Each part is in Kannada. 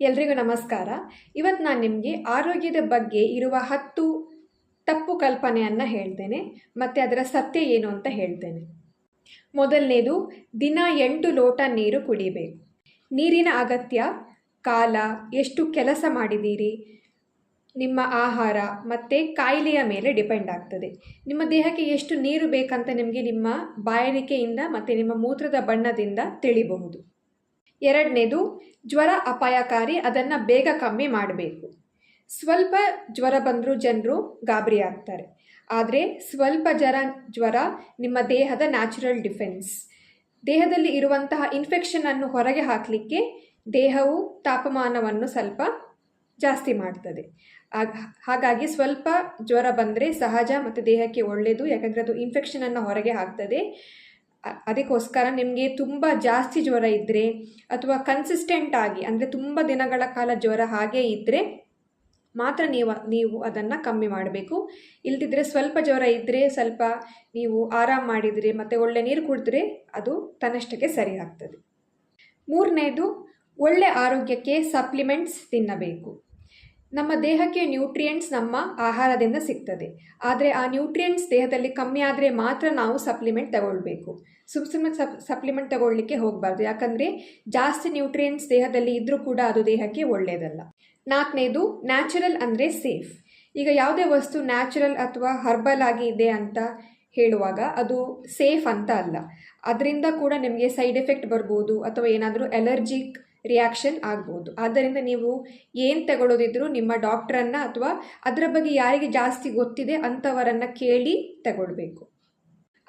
ಎಲ್ರಿಗೂ ನಮಸ್ಕಾರ. ಇವತ್ತು ನಾನು ನಿಮಗೆ ಆರೋಗ್ಯದ ಬಗ್ಗೆ ಇರುವ ಹತ್ತು ತಪ್ಪು ಕಲ್ಪನೆಯನ್ನು ಹೇಳ್ತೇನೆ, ಮತ್ತು ಅದರ ಸತ್ಯ ಏನು ಅಂತ ಹೇಳ್ತೇನೆ. ಮೊದಲನೇದು, ದಿನ ಎಂಟು ಲೋಟ ನೀರು ಕುಡಿಬೇಕು. ನೀರಿನ ಅಗತ್ಯ, ಕಾಲ, ಎಷ್ಟು ಕೆಲಸ ಮಾಡಿದ್ದೀರಿ, ನಿಮ್ಮ ಆಹಾರ ಮತ್ತು ಕಾಯಿಲೆಯ ಮೇಲೆ ಡಿಪೆಂಡ್ ಆಗ್ತದೆ. ನಿಮ್ಮ ದೇಹಕ್ಕೆ ಎಷ್ಟು ನೀರು ಬೇಕಂತ ನಿಮಗೆ ನಿಮ್ಮ ಬಾಯಾರಿಕೆಯಿಂದ ಮತ್ತು ನಿಮ್ಮ ಮೂತ್ರದ ಬಣ್ಣದಿಂದ ತಿಳಿಬಹುದು. ಎರಡನೇದು, ಜ್ವರ ಅಪಾಯಕಾರಿ, ಅದನ್ನು ಬೇಗ ಕಮ್ಮಿ ಮಾಡಬೇಕು. ಸ್ವಲ್ಪ ಜ್ವರ ಬಂದರೂ ಜನರು ಗಾಬರಿ ಆಗ್ತಾರೆ. ಆದರೆ ಸ್ವಲ್ಪ ಜ್ವರ ಜ್ವರ ನಿಮ್ಮ ದೇಹದ ನ್ಯಾಚುರಲ್ ಡಿಫೆನ್ಸ್. ದೇಹದಲ್ಲಿ ಇರುವಂತಹ ಇನ್ಫೆಕ್ಷನನ್ನು ಹೊರಗೆ ಹಾಕಲಿಕ್ಕೆ ದೇಹವು ತಾಪಮಾನವನ್ನು ಸ್ವಲ್ಪ ಜಾಸ್ತಿ ಮಾಡ್ತದೆ. ಹಾಗಾಗಿ ಸ್ವಲ್ಪ ಜ್ವರ ಬಂದರೆ ಸಹಜ ಮತ್ತು ದೇಹಕ್ಕೆ ಒಳ್ಳೆಯದು ಯಾಕಂದರೆ ಅದು ಇನ್ಫೆಕ್ಷನನ್ನು ಹೊರಗೆ ಹಾಕ್ತದೆ. ಅದಕ್ಕೋಸ್ಕರ ನಿಮಗೆ ತುಂಬ ಜಾಸ್ತಿ ಜ್ವರ ಇದ್ದರೆ ಅಥವಾ ಕನ್ಸಿಸ್ಟೆಂಟ್ ಆಗಿ, ಅಂದರೆ ತುಂಬ ದಿನಗಳ ಕಾಲ ಜ್ವರ ಹಾಗೇ ಇದ್ದರೆ ಮಾತ್ರ ನೀವು ನೀವು ಅದನ್ನು ಕಮ್ಮಿ ಮಾಡಬೇಕು. ಇಲ್ದಿದ್ರೆ ಸ್ವಲ್ಪ ಜ್ವರ ಇದ್ದರೆ ಸ್ವಲ್ಪ ನೀವು ಆರಾಮ ಮಾಡಿದರೆ ಮತ್ತು ಒಳ್ಳೆ ನೀರು ಕುಡಿದ್ರೆ ಅದು ತನ್ನಷ್ಟಕ್ಕೆ ಸರಿ ಆಗ್ತದೆ. ಮೂರನೇದು, ಒಳ್ಳೆ ಆರೋಗ್ಯಕ್ಕೆ ಸಪ್ಲಿಮೆಂಟ್ಸ್ ತಿನ್ನಬೇಕು. ನಮ್ಮ ದೇಹಕ್ಕೆ ನ್ಯೂಟ್ರಿಯೆಂಟ್ಸ್ ನಮ್ಮ ಆಹಾರದಿಂದ ಸಿಗ್ತದೆ. ಆದರೆ ಆ ನ್ಯೂಟ್ರಿಯೆಂಟ್ಸ್ ದೇಹದಲ್ಲಿ ಕಮ್ಮಿ ಆದರೆ ಮಾತ್ರ ನಾವು ಸಪ್ಲಿಮೆಂಟ್ ತಗೊಳ್ಬೇಕು. ಸುಮ್ ಸುಮ್ಮನೆ ಸಪ್ ಸಪ್ಲಿಮೆಂಟ್ ತಗೊಳ್ಳಿಕ್ಕೆ ಹೋಗಬಾರ್ದು. ಯಾಕಂದರೆ ಜಾಸ್ತಿ ನ್ಯೂಟ್ರಿಯೆಂಟ್ಸ್ ದೇಹದಲ್ಲಿ ಇದ್ದರೂ ಕೂಡ ಅದು ದೇಹಕ್ಕೆ ಒಳ್ಳೆಯದಲ್ಲ ನಾಲ್ಕನೇದು ನ್ಯಾಚುರಲ್ ಅಂದರೆ ಸೇಫ್ ಈಗ ಯಾವುದೇ ವಸ್ತು ನ್ಯಾಚುರಲ್ ಅಥವಾ ಹರ್ಬಲ್ ಆಗಿ ಇದೆ ಅಂತ ಹೇಳುವಾಗ ಅದು ಸೇಫ್ ಅಂತ ಅಲ್ಲ. ಅದರಿಂದ ಕೂಡ ನಿಮಗೆ ಸೈಡ್ ಎಫೆಕ್ಟ್ ಬರ್ಬೋದು ಅಥವಾ ಏನಾದರೂ ಎಲರ್ಜಿಕ್ ರಿಯಾಕ್ಷನ್ ಆಗ್ಬೋದು. ಆದ್ದರಿಂದ ನೀವು ಏನು ತಗೊಳ್ಳೋದಿದ್ರೂ ನಿಮ್ಮ ಡಾಕ್ಟ್ರನ್ನು ಅಥವಾ ಅದರ ಬಗ್ಗೆ ಯಾರಿಗೆ ಜಾಸ್ತಿ ಗೊತ್ತಿದೆ ಅಂಥವರನ್ನು ಕೇಳಿ ತಗೊಳ್ಬೇಕು.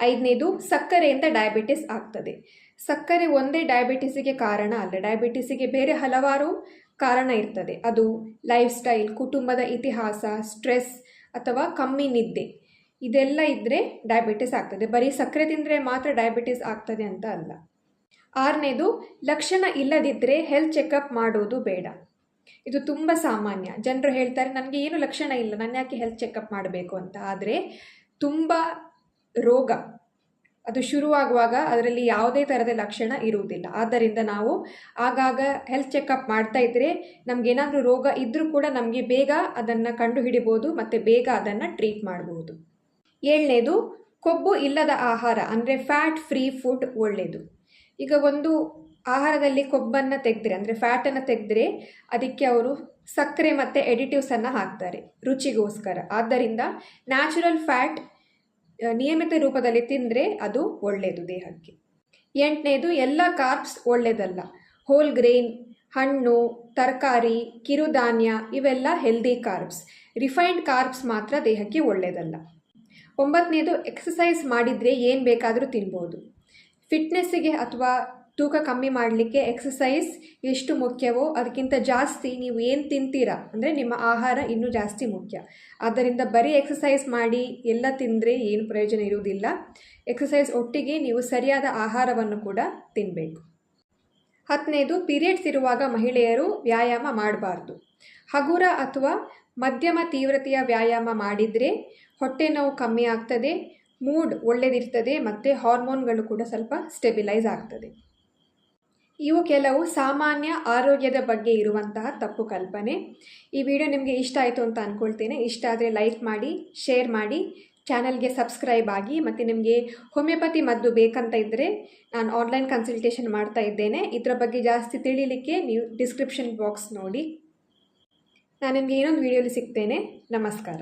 ಐದನೇದು ಸಕ್ಕರೆಯಿಂದ ಡಯಾಬಿಟಿಸ್ ಆಗ್ತದೆ. ಸಕ್ಕರೆ ಒಂದೇ ಡಯಾಬಿಟಿಸಿಗೆ ಕಾರಣ ಅಲ್ಲ. ಡಯಾಬಿಟಿಸಿಗೆ ಬೇರೆ ಹಲವಾರು ಕಾರಣ ಇರ್ತದೆ. ಅದು ಲೈಫ್ ಸ್ಟೈಲ್ ಕುಟುಂಬದ ಇತಿಹಾಸ ಸ್ಟ್ರೆಸ್ ಅಥವಾ ಕಮ್ಮಿ ನಿದ್ದೆ. ಇದೆಲ್ಲ ಇದ್ದರೆ ಡಯಾಬಿಟಿಸ್ ಆಗ್ತದೆ. ಬರೀ ಸಕ್ಕರೆ ತಿಂದರೆ ಮಾತ್ರ ಡಯಾಬಿಟಿಸ್ ಆಗ್ತದೆ ಅಂತ ಅಲ್ಲ. ಆರನೇದು, ಲಕ್ಷಣ ಇಲ್ಲದಿದ್ದರೆ ಹೆಲ್ತ್ ಚೆಕಪ್ ಮಾಡೋದು ಬೇಡ. ಇದು ತುಂಬ ಸಾಮಾನ್ಯ. ಜನರು ಹೇಳ್ತಾರೆ, ನನಗೆ ಏನು ಲಕ್ಷಣ ಇಲ್ಲ, ನಾನು ಯಾಕೆ ಹೆಲ್ತ್ ಚೆಕಪ್ ಮಾಡಬೇಕು ಅಂತ? ಆದರೆ ತುಂಬ ರೋಗ. ಅದು ಶುರುವಾಗುವಾಗ ಅದರಲ್ಲಿ ಯಾವುದೇ ಥರದ ಲಕ್ಷಣ ಇರುವುದಿಲ್ಲ. ಆದ್ದರಿಂದ ನಾವು ಆಗಾಗ ಹೆಲ್ತ್ ಚೆಕಪ್ ಮಾಡ್ತಾ ಇದ್ದರೆ ನಮಗೇನಾದರೂ ರೋಗ ಇದ್ದರೂ ಕೂಡ ನಮಗೆ ಬೇಗ ಅದನ್ನು ಕಂಡುಹಿಡಿಬೋದು, ಮತ್ತು ಬೇಗ ಅದನ್ನು ಟ್ರೀಟ್ ಮಾಡ್ಬೋದು. ಏಳನೇದು, ಕೊಬ್ಬು ಇಲ್ಲದ ಆಹಾರ, ಅಂದರೆ ಫ್ಯಾಟ್ ಫ್ರೀ ಫುಡ್ ಒಳ್ಳೆಯದು ಈಗ ಒಂದು ಆಹಾರದಲ್ಲಿ ಕೊಬ್ಬನ್ನು ತೆಗೆದ್ರೆ, ಅಂದರೆ ಫ್ಯಾಟನ್ನು ತೆಗೆದ್ರೆ, ಅದಕ್ಕೆ ಅವರು ಸಕ್ಕರೆ ಮತ್ತು ಎಡಿಟಿವ್ಸನ್ನು ಹಾಕ್ತಾರೆ ರುಚಿಗೋಸ್ಕರ. ಆದ್ದರಿಂದ ನ್ಯಾಚುರಲ್ ಫ್ಯಾಟ್ ನಿಯಮಿತ ರೂಪದಲ್ಲಿ ತಿಂದರೆ ಅದು ಒಳ್ಳೆಯದು ದೇಹಕ್ಕೆ. ಎಂಟನೇದು, ಎಲ್ಲ ಕಾರ್ಬ್ಸ್ ಒಳ್ಳೆಯದಲ್ಲ ಹೋಲ್ ಗ್ರೇನ್ ಹಣ್ಣು, ತರಕಾರಿ, ಕಿರುಧಾನ್ಯ, ಇವೆಲ್ಲ ಹೆಲ್ದಿ ಕಾರ್ಬ್ಸ್ ರಿಫೈನ್ಡ್ ಕಾರ್ಬ್ಸ್ ಮಾತ್ರ ದೇಹಕ್ಕೆ ಒಳ್ಳೆಯದಲ್ಲ ಒಂಬತ್ತನೇದು ಎಕ್ಸಸೈಸ್ ಮಾಡಿದರೆ ಏನು ಬೇಕಾದರೂ ತಿನ್ಬೋದು. ಫಿಟ್ನೆಸ್ಸಿಗೆ ಅಥವಾ ತೂಕ ಕಮ್ಮಿ ಮಾಡಲಿಕ್ಕೆ ಎಕ್ಸಸೈಸ್ ಎಷ್ಟು ಮುಖ್ಯವೋ ಅದಕ್ಕಿಂತ ಜಾಸ್ತಿ ನೀವು ಏನು ತಿಂತೀರಾ? ಅಂದರೆ ನಿಮ್ಮ ಆಹಾರ ಇನ್ನೂ ಜಾಸ್ತಿ ಮುಖ್ಯ. ಆದ್ದರಿಂದ ಬರೀ ಎಕ್ಸಸೈಸ್ ಮಾಡಿ ಎಲ್ಲ ತಿಂದರೆ ಏನು ಪ್ರಯೋಜನ ಇರುವುದಿಲ್ಲ. ಎಕ್ಸಸೈಸ್ ಒಟ್ಟಿಗೆ ನೀವು ಸರಿಯಾದ ಆಹಾರವನ್ನು ಕೂಡ ತಿನ್ನಬೇಕು ಹತ್ತನೇದು ಪೀರಿಯಡ್ಸ್ ಇರುವಾಗ ಮಹಿಳೆಯರು ವ್ಯಾಯಾಮ ಮಾಡಬಾರ್ದು. ಹಗುರ ಅಥವಾ ಮಧ್ಯಮ ತೀವ್ರತೆಯ ವ್ಯಾಯಾಮ ಮಾಡಿದರೆ ಹೊಟ್ಟೆ ನೋವು ಕಮ್ಮಿ ಆಗ್ತದೆ ಮೂಡ್ ಒಳ್ಳೆದಿರ್ತದೆ ಮತ್ತು ಹಾರ್ಮೋನ್ಗಳು ಕೂಡ ಸ್ವಲ್ಪ ಸ್ಟೆಬಿಲೈಸ್ ಆಗ್ತದೆ. ಇವು ಕೆಲವು ಸಾಮಾನ್ಯ ಆರೋಗ್ಯದ ಬಗ್ಗೆ ಇರುವಂತಹ ತಪ್ಪು ಕಲ್ಪನೆ. ಈ ವಿಡಿಯೋ ನಿಮಗೆ ಇಷ್ಟ ಆಯಿತು ಅಂತ ಅಂದ್ಕೊಳ್ತೇನೆ ಇಷ್ಟ ಆದರೆ ಲೈಕ್ ಮಾಡಿ, ಶೇರ್ ಮಾಡಿ, ಚಾನಲ್ಗೆ ಸಬ್ಸ್ಕ್ರೈಬ್ ಆಗಿ ಮತ್ತು ನಿಮಗೆ ಹೋಮಿಯೋಪತಿ ಮದ್ದು ಬೇಕಂತ ಇದ್ದರೆ ನಾನು ಆನ್ಲೈನ್ ಕನ್ಸಲ್ಟೇಷನ್ ಮಾಡ್ತಾ ಇದ್ದೇನೆ. ಇದರ ಬಗ್ಗೆ ಜಾಸ್ತಿ ತಿಳಿಲಿಕ್ಕೆ ನೀವು ಡಿಸ್ಕ್ರಿಪ್ಷನ್ ಬಾಕ್ಸ್ ನೋಡಿ. ನಾನು ನಿಮಗೆ ಇನ್ನೊಂದು ವಿಡಿಯೋಲಿ ಸಿಗ್ತೇನೆ. ನಮಸ್ಕಾರ.